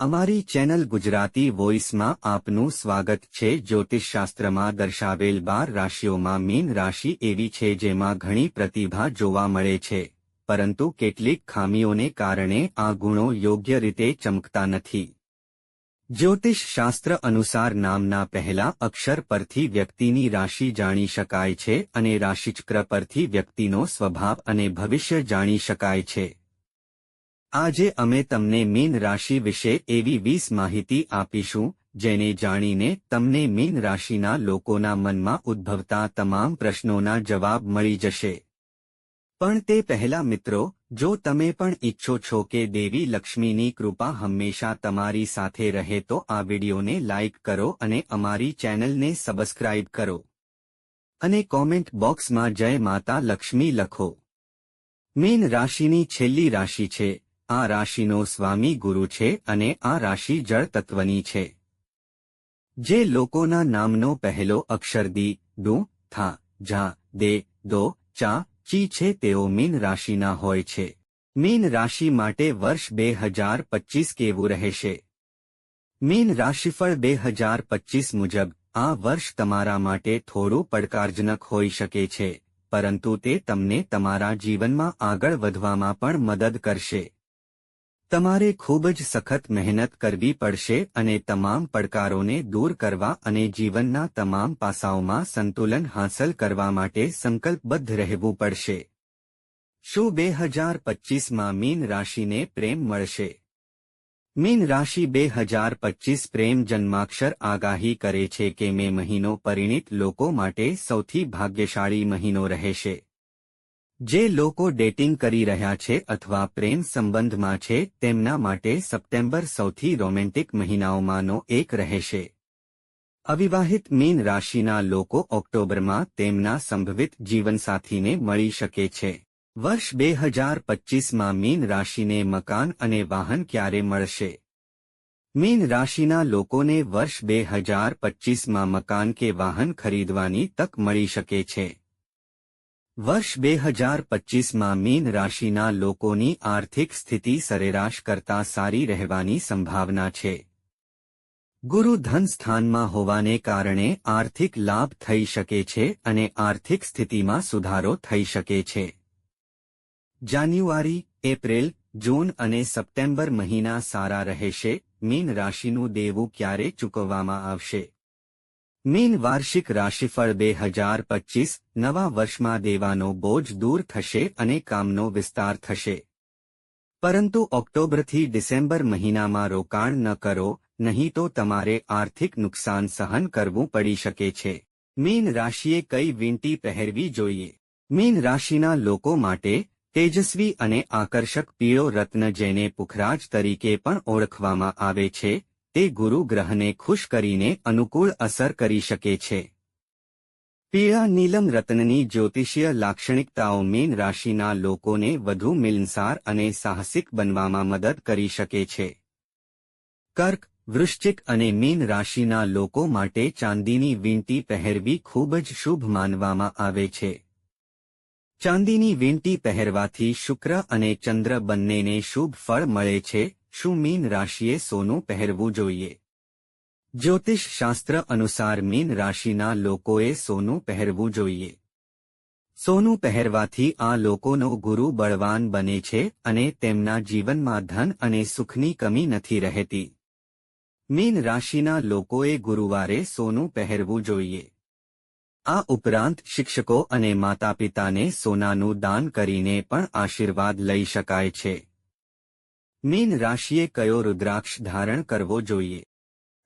અમારી ચેનલ ગુજરાતી વોઇસમાં આપનું સ્વાગત છે. જ્યોતિષશાસ્ત્રમાં દર્શાવેલ બાર રાશિઓમાં મીન રાશિ એવી છે જેમાં ઘણી પ્રતિભા જોવા મળે છે. પરંતુ કેટલીક ખામીઓને કારણે આ ગુણો યોગ્ય રીતે ચમકતા નથી. જ્યોતિષશાસ્ત્ર અનુસાર નામના પહેલા અક્ષર પરથી વ્યક્તિની રાશિ જાણી શકાય છે અને રાશિચક્ર પરથી વ્યક્તિનો સ્વભાવ અને ભવિષ્ય જાણી શકાય છે. આજે અમે તમને મીન રાશિ વિશે એવી વીસ માહિતી આપીશું, જેને જાણીને તમને મીન રાશિના લોકોના મનમાં ઉદ્ભવતા તમામ પ્રશ્નોના જવાબ મળી જશે. પણ તે પહેલા મિત્રો, જો તમે પણ ઈચ્છો છો કે દેવી લક્ષ્મીની કૃપા હંમેશા તમારી સાથે રહે તો આ વિડિયોને લાઇક કરો અને અમારી ચેનલને સબસ્ક્રાઇબ કરો. અને કોમેન્ટ બોક્સમાં જય માતા લક્ષ્મી લખો. મીન રાશિની છેલ્લી રાશિ છે. આ રાશિનો સ્વામી ગુરુ છે અને આ રાશિ જળ તત્વની છે. જે લોકોના નામનો પહેલો અક્ષર દી ડુ થા ઝા દે, દો, ચા, ચી છે તેઓ મીન રાશિના હોય છે. મીન રાશિ માટે વર્ષ બે હજાર પચીસ કેવું રહેશે? મીન રાશિફળ બે હજાર પચીસ મુજબ, આ વર્ષ તમારા માટે થોડું પડકારજનક હોઈ શકે છે, પરંતુ તે તમને તમારા જીવનમાં આગળ વધવામાં પણ મદદ કરશે. તમારે ખૂબ જ સખત મહેનત કરવી પડશે અને તમામ પડકારોને દૂર કરવા અને જીવનના તમામ પાસાઓમાં સંતુલન હાંસલ કરવા માટે સંકલ્પબદ્ધ રહેવું પડશે. શું બે હજાર પચીસમાં મીન રાશિને પ્રેમ મળશે? મીન રાશિ બે હજાર પચીસ પ્રેમ જન્માક્ષર આગાહી કરે છે કે મે મહિનો પરિણિત લોકો માટે સૌથી ભાગ્યશાળી મહિનો રહેશે. જે લોકો ડેટિંગ કરી રહ્યા છે અથવા પ્રેમ સંબંધમાં છે, તેમના માટે સપ્ટેમ્બર સૌથી રોમેન્ટિક મહિનાઓમાંનો એક રહેશે. અવિવાહિત મીન રાશિના લોકો ઓક્ટોબરમાં તેમના સંભવિત જીવનસાથીને મળી શકે છે. વર્ષ બે હજાર પચીસમાં મીન રાશિને મકાન અને વાહન ક્યારે મળશે? મીન રાશિના લોકોને વર્ષ બે હજાર પચીસમાં મકાન કે વાહન ખરીદવાની તક મળી શકે છે. વર્ષ બે હજાર પચીસમાં મીન રાશિના લોકોની આર્થિક સ્થિતિ સરેરાશ કરતા સારી રહેવાની સંભાવના છે. ગુરુ ધન સ્થાનમાં હોવાને કારણે આર્થિક લાભ થઈ શકે છે અને આર્થિક સ્થિતિમાં સુધારો થઈ શકે છે. જાન્યુઆરી, એપ્રિલ, જૂન અને સપ્ટેમ્બર મહિના સારા રહેશે, મીન રાશિનું દેવું ક્યારે ચૂકવવામાં આવશે? મીન વાર્ષિક રાશિફળ બે હજાર પચીસ નવા વર્ષમાં દેવાનો બોજ દૂર થશે અને કામનો વિસ્તાર થશે. પરંતુ ઓક્ટોબરથી ડિસેમ્બર મહિનામાં રોકાણ ન કરો, નહીં તો તમારે આર્થિક નુકસાન સહન કરવું પડી શકે છે. મીન રાશિએ કઈ વીંટી પહેરવી જોઈએ? મીન રાશિના લોકો માટે તેજસ્વી અને આકર્ષક પીળો રત્ન જેને પુખરાજ તરીકે પણ ઓળખવામાં આવે છે તે ગુરુ ગ્રહને ખુશ કરીને અનુકૂળ અસર કરી શકે છે. પીળા નીલમ રત્નની જ્યોતિષીય લાક્ષણિકતાઓ મીન રાશિના લોકોને વધુ મિલનસાર અને સાહસિક બનવામાં મદદ કરી શકે છે. કર્ક, વૃશ્ચિક અને મીન રાશિના લોકો માટે ચાંદીની વીંટી પહેરવી ખૂબ જ શુભ માનવામાં આવે છે. ચાંદીની વીંટી પહેરવાથી શુક્ર અને ચંદ્ર બંનેને શુભ ફળ મળે છે. શું મીન રાશિએ સોનું પહેરવું જોઈએ? જ્યોતિષ શાસ્ત્ર અનુસાર મીન રાશિના લોકોએ સોનું પહેરવું જોઈએ. સોનું પહેરવાથી આ લોકોનો ગુરુ બળવાન બને છે અને તેમના જીવનમાં ધન અને સુખની કમી નથી રહેતી. મીન રાશિના લોકોએ ગુરુવારે સોનું પહેરવું જોઈએ. આ ઉપરાંત શિક્ષકો અને માતાપિતાને સોનાનું દાન કરીને પણ આશીર્વાદ લઈ શકાય છે. મીન રાશિએ કયો રુદ્રાક્ષ ધારણ કરવો જોઈએ?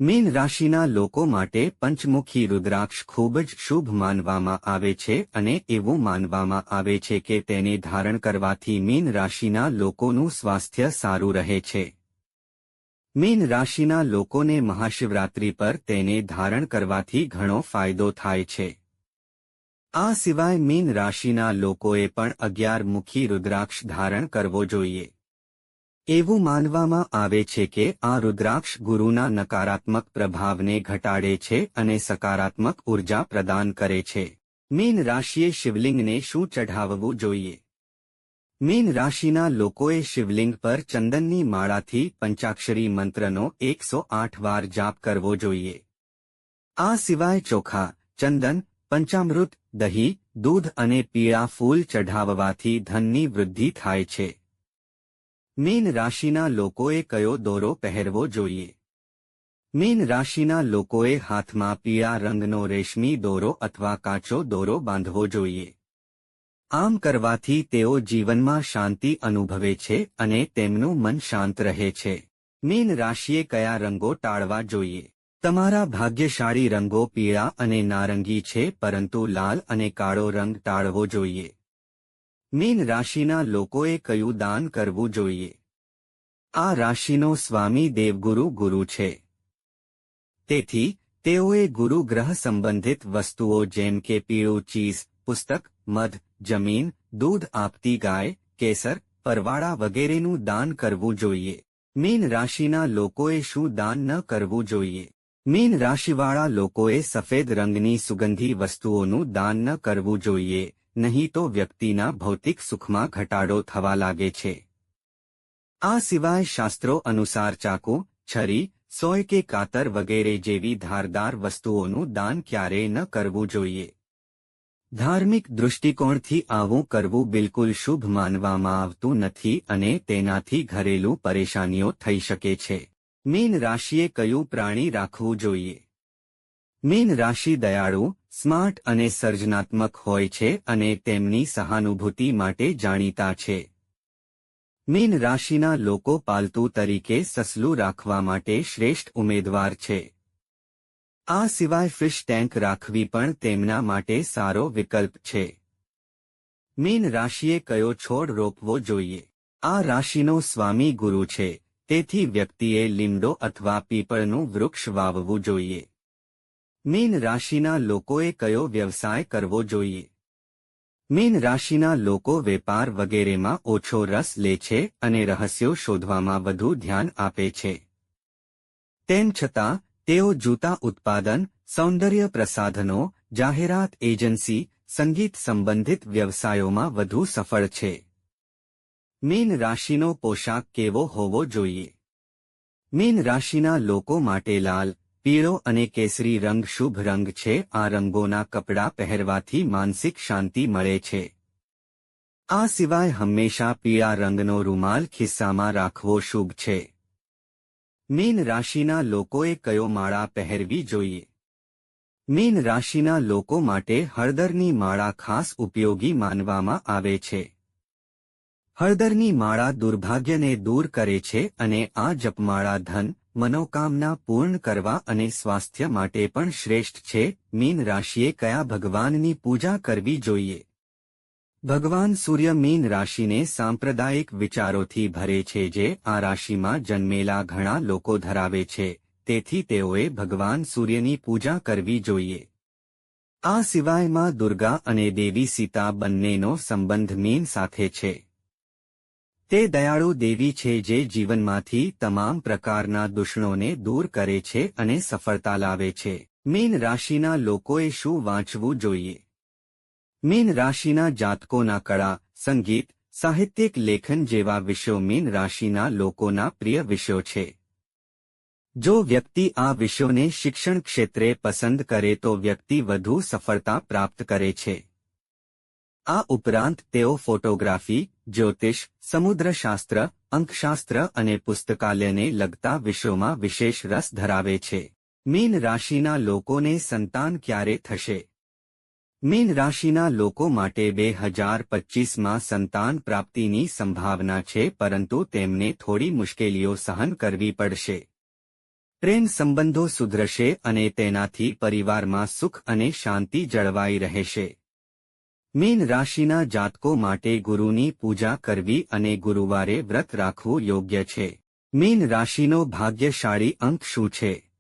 મીન રાશિના લોકો માટે પંચમુખી રુદ્રાક્ષ ખૂબ જ શુભ માનવામાં આવે છે અને એવું માનવામાં આવે છે કે તેને ધારણ કરવાથી મીન રાશિના લોકોનું સ્વાસ્થ્ય સારું રહે છે. મીન રાશિના લોકોને મહાશિવરાત્રિ પર તેને ધારણ કરવાથી ઘણો ફાયદો થાય છે. આ સિવાય મીન રાશિના લોકોએ પણ અગિયાર મુખી રુદ્રાક્ષ ધારણ કરવો જોઈએ. એવું માનવામાં આવે છે કે આ રુદ્રાક્ષ ગુરુના નકારાત્મક પ્રભાવને ઘટાડે છે અને સકારાત્મક ઊર્જા પ્રદાન કરે છે. મીન રાશિએ શિવલિંગને શું ચઢાવવું જોઈએ? મીન રાશિના લોકોએ શિવલિંગ પર ચંદનની માળાથી પંચાક્ષરી મંત્રનો એકસો આઠ વાર જાપ કરવો જોઈએ. આ સિવાય ચોખા, ચંદન, પંચામૃત, દહીં, દૂધ અને પીળા ફૂલ ચઢાવવાથી ધનની વૃદ્ધિ થાય છે. મીન રાશિના લોકોએ કયો દોરો પહેરવો જોઈએ? મીન રાશિના લોકોએ હાથમાં પીળા રંગનો રેશમી દોરો અથવા કાચો દોરો બાંધવો જોઈએ. આમ કરવાથી તેઓ જીવનમાં શાંતિ અનુભવે છે અને તેમનું મન શાંત રહે છે. મીન રાશિએ કયા રંગો ટાળવા જોઈએ? તમારા ભાગ્યશાળી રંગો પીળા અને નારંગી છે, પરંતુ લાલ અને કાળો રંગ ટાળવો જોઈએ. મીન રાશિના લોકોએ કયું દાન કરવું જોઈએ? આ રાશિનો સ્વામી દેવગુરુ ગુરુ છે. તેથી, તેઓએ ગુરુ ગ્રહ સંબંધિત વસ્તુઓ જેમ કે પીળું ચીઝ, પુસ્તક, મધ, જમીન, દૂધ આપતી ગાય, કેસર, પરવાળા વગેરેનું દાન કરવું જોઈએ. મીન રાશિના લોકોએ શું દાન ન કરવું જોઈએ? મીન રાશિવાળા લોકોએ સફેદ રંગની સુગંધી વસ્તુઓનું દાન ન કરવું જોઈએ. નહીં તો વ્યક્તિના ભૌતિક સુખમાં ઘટાડો થવા લાગે છે. આ સિવાય શાસ્ત્રો અનુસાર ચાકુ, છરી, સોય કે કાતર વગેરે જેવી ધારદાર વસ્તુઓનું દાન ક્યારેય ન કરવું જોઈએ. ધાર્મિક દૃષ્ટિકોણથી આવું કરવું બિલકુલ શુભ માનવામાં આવતું નથી અને તેનાથી ઘરેલું પરેશાનીઓ થઈ શકે છે. મીન રાશિએ કયું પ્રાણી રાખવું જોઈએ? મીન રાશિ દયાળુ સ્માર્ટ અને સર્જનાત્મક હોય છે અને તેમની સહાનુભૂતિ માટે જાણીતા છે. મીન રાશિના લોકો પાલતુ તરીકે સસલું રાખવા માટે શ્રેષ્ઠ ઉમેદવાર છે. આ સિવાય ફિશ ટેન્ક રાખવી પણ તેમના માટે સારો વિકલ્પ છે. મીન રાશિએ કયો છોડ રોપવો જોઈએ? આ રાશિનો સ્વામી ગુરુ છે, તેથી વ્યક્તિએ લીમડો અથવા પીપળનું વૃક્ષ વાવવું જોઈએ. મીન રાશિના લોકોએ કયો વ્યવસાય કરવો જોઈએ? મીન રાશિના લોકો વેપાર વગેરેમાં ઓછો રસ લે છે અને રહસ્યો શોધવામાં વધુ ધ્યાન આપે છે. તેમ છતાં, તેઓ જૂતા ઉત્પાદન, સૌંદર્ય પ્રસાધનો, જાહેરાત એજન્સી, સંગીત સંબંધિત વ્યવસાયોમાં વધુ સફળ છે. મીન રાશિનો પોશાક કેવો હોવો જોઈએ? મીન રાશિના લોકો માટે લાલ પીળો અને કેસરી રંગ શુભ રંગ છે. આ રંગોના કપડાં પહેરવાથી માનસિક શાંતિ મળે છે. આ સિવાય હંમેશા પીળા રંગનો રૂમાલ ખિસ્સામાં રાખવો શુભ છે. મીન રાશિના લોકોએ કયો માળા પહેરવી જોઈએ? મીન રાશિના લોકો માટે હળદરની માળા ખાસ ઉપયોગી માનવામાં આવે છે. હળદરની માળા દુર્ભાગ્યને દૂર કરે છે અને આ જપમાળા ધન મનોકામના પૂર્ણ કરવા અને સ્વાસ્થ્ય માટે પણ શ્રેષ્ઠ છે. મીન રાશિએ કયા ભગવાનની પૂજા કરવી જોઈએ? ભગવાન સૂર્ય મીન રાશિને સાંપ્રદાયિક વિચારોથી ભરે છે જે આ રાશિમાં જન્મેલા ઘણા લોકો ધરાવે છે. તેથી તેઓએ ભગવાન સૂર્યની પૂજા કરવી જોઈએ. આ સિવાયમાં દુર્ગા અને દેવી સીતા બંનેનો સંબંધ મીન સાથે છે. તે દયાળુ દેવી છે જે જીવનમાંથી તમામ પ્રકારના દુષણોને દૂર કરે છે અને સફળતા લાવે છે. મીન રાશિના લોકોએ શું વાંચવું જોઈએ? મીન રાશિના જાતકોના કળા, સંગીત, સાહિત્યિક લેખન જેવા વિષયો મીન રાશિના લોકોના પ્રિય વિષયો છે. જો વ્યક્તિ આ વિષયોને શિક્ષણ ક્ષેત્રે પસંદ કરે તો વ્યક્તિ વધુ સફળતા પ્રાપ્ત કરે છે. આ ઉપરાંત તેઓ ફોટોગ્રાફી જ્યોતિષ સમુદ્રશાસ્ત્ર અંકશાસ્ત્ર અને પુસ્તકાલયને લગતા વિષયોમાં વિશેષ રસ ધરાવે છે. મીન રાશિના લોકોને સંતાન ક્યારે થશે? મીન રાશિના લોકો માટે બે હજાર પચ્ચીસમાં સંતાન પ્રાપ્તિની સંભાવના છે, પરંતુ તેમને થોડી મુશ્કેલીઓ સહન કરવી પડશે. પ્રેમ સંબંધો સુધરશે અને તેનાથી પરિવારમાં સુખ અને શાંતિ જળવાઈ રહેશે. મીન રાશિના જાતકો માટે ગુરુની પૂજા કરવી અને ગુરુવારે વ્રત રાખવું યોગ્ય છે. મીન રાશિનો ભાગ્યશાળી અંક શું છે?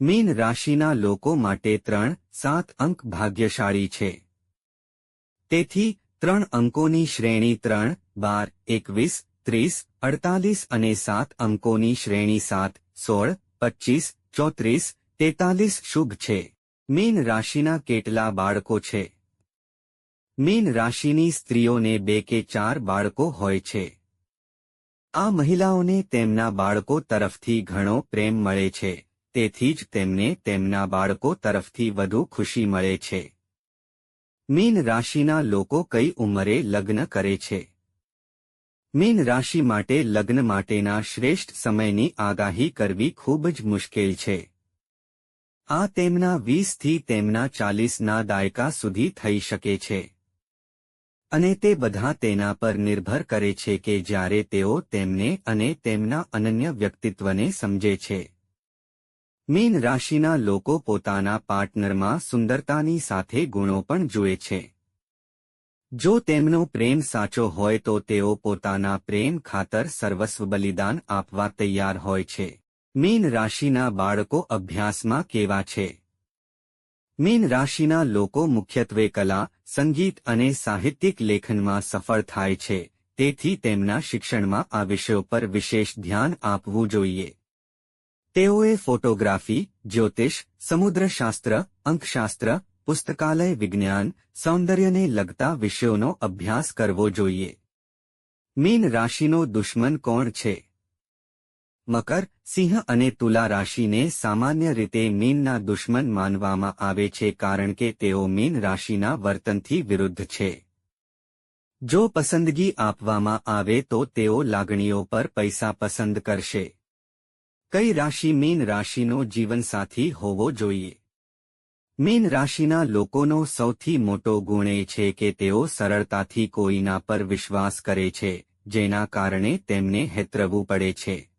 મીન રાશિના લોકો માટે ત્રણ, સાત અંક ભાગ્યશાળી છે. તેથી, ત્રણ અંકોની શ્રેણી ત્રણ, બાર, એકવીસ, ત્રીસ, અડતાલીસ અને સાત અંકોની શ્રેણી સાત, સોળ, પચ્ચીસ, ચોત્રીસ, તેતાલીસ શુભ છે. મીન રાશિના કેટલા બાળકો છે? મીન રાશિની સ્ત્રીઓને બે કે ચાર બાળકો હોય છે. આ મહિલાઓને તેમના બાળકો તરફથી ઘણો પ્રેમ મળે છે, તેથી જ તેમને તેમના બાળકો તરફથી વધુ ખુશી મળે છે. મીન રાશિના લોકો કઈ ઉંમરે લગ્ન કરે છે? મીન રાશિ માટે લગ્ન માટેના શ્રેષ્ઠ સમયની આગાહી કરવી ખૂબ જ મુશ્કેલ છે. આ તેમના વીસથી તેમના ચાલીસના દાયકા સુધી થઈ શકે છે. અને તે બધા તેના પર નિર્ભર કરે છે કે જ્યારે તેઓ તેમને અને તેમના અનન્ય વ્યક્તિત્વને સમજે છે. મીન રાશિના લોકો પોતાના પાર્ટનરમાં સુંદરતાની સાથે ગુણો પણ જુએ છે. જો તેમનો પ્રેમ સાચો હોય તો તેઓ પોતાના પ્રેમ ખાતર સર્વસ્વ બલિદાન આપવા તૈયાર હોય છે. મીન રાશિના બાળકો અભ્યાસમાં કેવા છે? મીન રાશિના લોકો મુખ્યત્વે કલા, સંગીત અને સાહિત્યિક લેખનમાં સફળ થાય છે, તેથી તેમના શિક્ષણમાં આ વિષયો પર વિશેષ ધ્યાન આપવું જોઈએ. તેઓએ ફોટોગ્રાફી, જ્યોતિષ, સમુદ્રશાસ્ત્ર, અંકશાસ્ત્ર, પુસ્તકાલય વિજ્ઞાન, સૌંદર્યને લગતા વિષયોનો અભ્યાસ કરવો જોઈએ. મીન રાશિનો દુશ્મન કોણ છે? મકર, સિંહ અને તુલા રાશિને સામાન્ય રીતે મીનના દુશ્મન માનવામાં આવે છે કારણ કે તેઓ મીન રાશિના વર્તનથી વિરુદ્ધ છે. જો પસંદગી આપવામાં આવે તો તેઓ લાગણીઓ પર પૈસા પસંદ કરશે. કઈ રાશિ મીન રાશિનો જીવનસાથી હોવો જોઈએ? મીન રાશિના લોકોનો સૌથી મોટો ગુણ એ છે કે તેઓ સરળતાથી કોઈના પર વિશ્વાસ કરે છે, જેના કારણે તેમને હેતરવું પડે છે.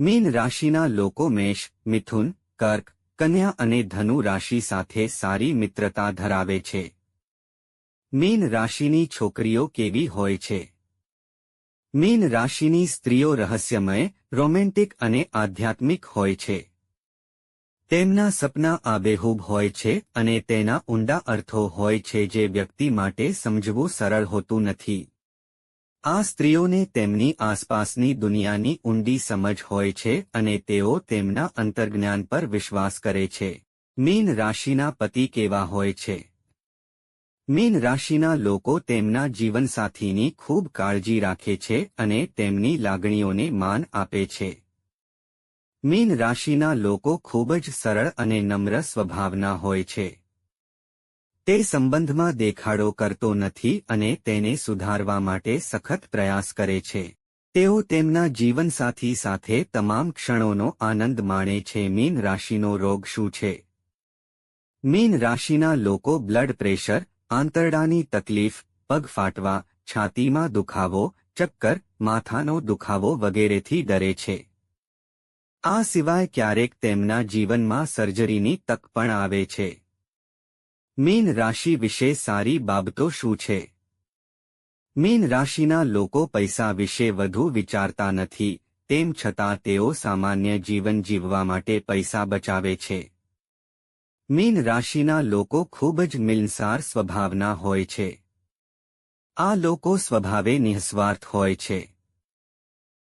મીન રાશિના લોકો મેષ, મિથુન, કર્ક, કન્યા અને ધનુ રાશિ સાથે સારી મિત્રતા ધરાવે છે. મીન રાશિની છોકરીઓ કેવી હોય છે? મીન રાશિની સ્ત્રીઓ રહસ્યમય, રોમેન્ટિક અને આધ્યાત્મિક હોય છે. તેમના સપના આબેહૂબ હોય છે અને તેના ઊંડા અર્થો હોય છે જે વ્યક્તિ માટે સમજવું સરળ હોતું નથી. આ સ્ત્રીઓને તેમની આસપાસની દુનિયાની ઊંડી સમજ હોય છે અને તેઓ તેમના અંતર્જ્ઞાન પર વિશ્વાસ કરે છે. મીન રાશિના પતિ કેવા હોય છે? મીન રાશિના લોકો તેમના જીવનસાથીની ખૂબ કાળજી રાખે છે અને તેમની લાગણીઓને માન આપે છે. મીન રાશિના લોકો ખૂબ જ સરળ અને નમ્ર સ્વભાવના હોય છે. તે સંબંધમાં દેખાડો કરતો નથી અને તેને સુધારવા માટે સખત પ્રયાસ કરે છે. તેઓ તેમના જીવનસાથી સાથે તમામ ક્ષણોનો આનંદ માણે છે. મીન રાશિનો રોગ શું છે? મીન રાશિના લોકો બ્લડ પ્રેશર, આંતરડાની તકલીફ, પગ ફાટવા, છાતીમાં દુખાવો, ચક્કર, માથાનો દુખાવો વગેરેથી ડરે છે. આ સિવાય ક્યારેક તેમના જીવનમાં સર્જરીની તક પણ આવે છે. મીન રાશિ વિશે સારી બાબતો શું છે? મીન રાશિના લોકો પૈસા વિશે વધુ વિચારતા નથી, તેમ છતાં તેઓ સામાન્ય જીવન જીવવા માટે પૈસા બચાવે છે. મીન રાશિના લોકો ખૂબ જ મિલનસાર સ્વભાવના હોય છે. આ લોકો સ્વભાવે નિઃસ્વાર્થ હોય છે.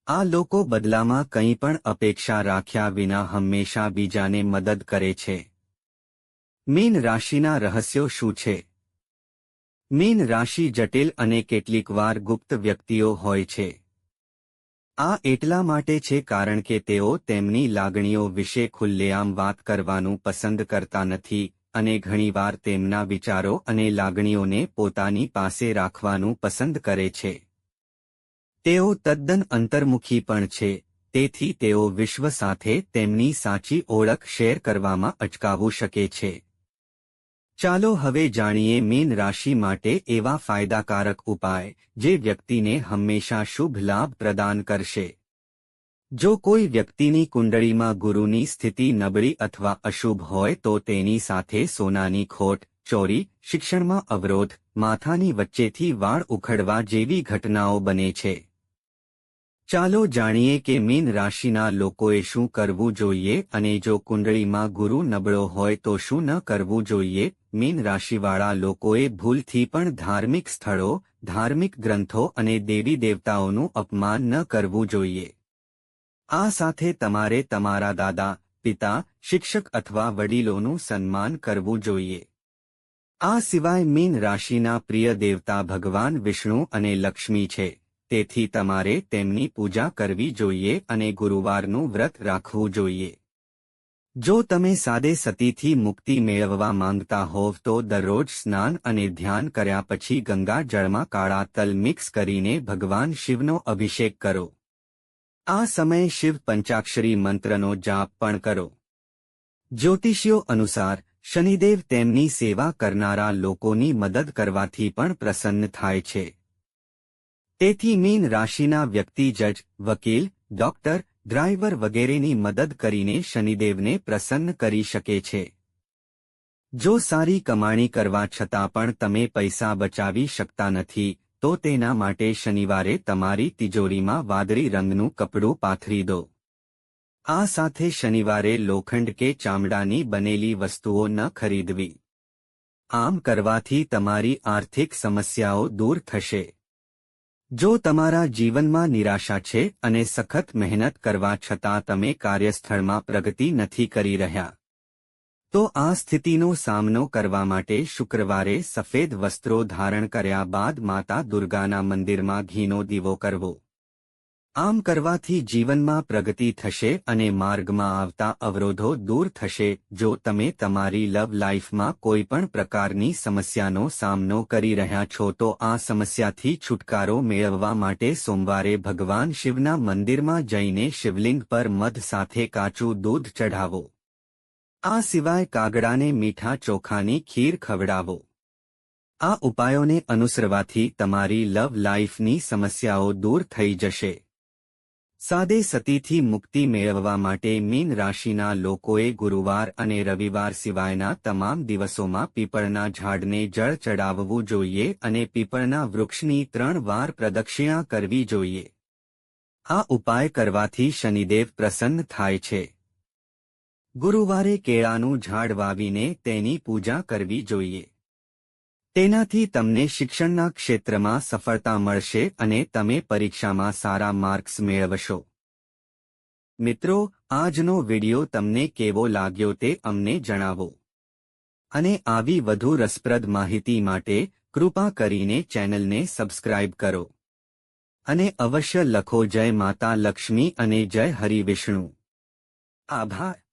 આ લોકો બદલામાં કંઈ પણ અપેક્ષા રાખ્યા વિના હંમેશા બીજાને મદદ કરે છે. મીન રાશિના રહસ્યો શું છે? મીન રાશિ જટિલ અને કેટલીકવાર ગુપ્ત વ્યક્તિઓ હોય છે. આ એટલા માટે છે કારણ કે તેઓ તેમની લાગણીઓ વિશે ખુલ્લેઆમ વાત કરવાનું પસંદ કરતા નથી અને ઘણીવાર તેમના વિચારો અને લાગણીઓને પોતાની પાસે રાખવાનું પસંદ કરે છે. તેઓ તદ્દન અંતર્મુખી પણ છે, તેથી તેઓ વિશ્વ સાથે તેમની સાચી ઓળખ શેર કરવામાં અટકાવું શકે છે. ચાલો હવે જાણીએ મીન રાશિ માટે એવા ફાયદાકારક ઉપાય, જે વ્યક્તિને હંમેશા શુભ લાભ પ્રદાન કરશે. જો કોઈ વ્યક્તિની કુંડળીમાં ગુરુની સ્થિતિ નબળી અથવા અશુભ હોય તો તેની સાથે સોનાની ખોટ, ચોરી, શિક્ષણમાં અવરોધ, માથાની વચ્ચેથી વાળ ઉખડવા જેવી ઘટનાઓ બને છે. ચાલો જાણીએ કે મીન રાશિના લોકોએ શું કરવું જોઈએ અને જો કુંડળીમાં ગુરુ નબળો હોય તો શું ન કરવું જોઈએ? મીન રાશિવાળા લોકોએ ભૂલથી પણ ધાર્મિક સ્થળો, ધાર્મિક ગ્રંથો અને દેવી દેવતાઓનું અપમાન ન કરવું જોઈએ. આ સાથે તમારે તમારા દાદા, પિતા, શિક્ષક અથવા વડીલોનું સન્માન કરવું જોઈએ. આ સિવાય મીન રાશિના પ્રિય દેવતા ભગવાન વિષ્ણુ અને લક્ષ્મી છે. તેથી તમારે તેમની પૂજા કરવી જોઈએ અને ગુરુવારનું વ્રત રાખવું જોઈએ. જો તમે સાદે સતીથી મુક્તિ મેળવવા માંગતા હોવ તો દરરોજ સ્નાન અને ધ્યાન કર્યા પછી ગંગા જળમાં કાળા તલ મિક્સ કરીને ભગવાન શિવનો અભિષેક કરો. આ સમયે શિવ પંચાક્ષરી મંત્રનો જાપ પણ કરો. જ્યોતિષીઓ અનુસાર, શનિદેવ તેમની સેવા કરનારા લોકોની મદદ કરવાથી પણ પ્રસન્ન થાય છે. તેથી મીન રાશિના વ્યક્તિ જજ, વકીલ, ડોક્ટર, ડ્રાઈવર વગેરેની મદદ કરીને શનિદેવને પ્રસન્ન કરી શકે છે. જો સારી કમાણી કરવા છતાં પણ તમે પૈસા બચાવી શકતા નથી, તો તેના માટે શનિવારે તમારી તિજોરીમાં વાદળી રંગનું કપડું પાથરી દો. આ સાથે શનિવારે લોખંડ કે ચામડાની બનેલી વસ્તુઓ ન ખરીદવી. આમ કરવાથી તમારી આર્થિક સમસ્યાઓ દૂર થશે. જો તમારા જીવનમાં નિરાશા છે અને સખત મહેનત કરવા છતાં તમે કાર્યસ્થળમાં પ્રગતિ નથી કરી રહ્યા, તો આ સ્થિતિનો સામનો કરવા માટે શુક્રવારે સફેદ વસ્ત્રો ધારણ કર્યા બાદ માતા દુર્ગાના મંદિરમાં ઘીનો દીવો કરવો. આમ કરવાથી જીવનમાં પ્રગતિ થશે અને માર્ગમાં આવતા અવરોધો દૂર થશે. જો તમે તમારી લવ લાઇફમાં કોઈ પણ પ્રકારની સમસ્યાનો સામનો કરી રહ્યા છો, તો આ સમસ્યાથી છુટકારો મેળવવા માટે સોમવારે ભગવાન શિવના મંદિરમાં જઈને શિવલિંગ પર મધ સાથે કાચું દૂધ ચઢાવો. આ સિવાય કાગડાને મીઠા ચોખાની ખીર ખવડાવો. આ ઉપાયોને અનુસરવાથી તમારી લવ લાઈફની સમસ્યાઓ દૂર થઈ જશે. સાદે સતીથી મુક્તિ મેળવવા માટે મીન રાશિના લોકોએ ગુરુવાર અને રવિવાર સિવાયના તમામ દિવસોમાં પીપળના ઝાડને જળ ચડાવવું જોઈએ અને પીપળના વૃક્ષની ત્રણ વાર પ્રદક્ષિણા કરવી જોઈએ. આ ઉપાય કરવાથી શનિદેવ પ્રસન્ન થાય છે. ગુરુવારે કેળાનું ઝાડ વાવીને તેની પૂજા કરવી જોઈએ. તેનાથી તમને શિક્ષણના ક્ષેત્રમાં સફળતા મળશે અને તમે પરીક્ષામાં સારા માર્ક્સ મેળવશો. મિત્રો, આજનો વિડિયો તમને કેવો લાગ્યો તે અમને જણાવો. અને આવી વધુ રસપ્રદ માહિતી માટે કૃપા કરીને ચેનલને સબસ્ક્રાઇબ કરો. અને અવશ્ય લખો જય માતા લક્ષ્મી અને જય હરિવિષ્ણુ આભાર.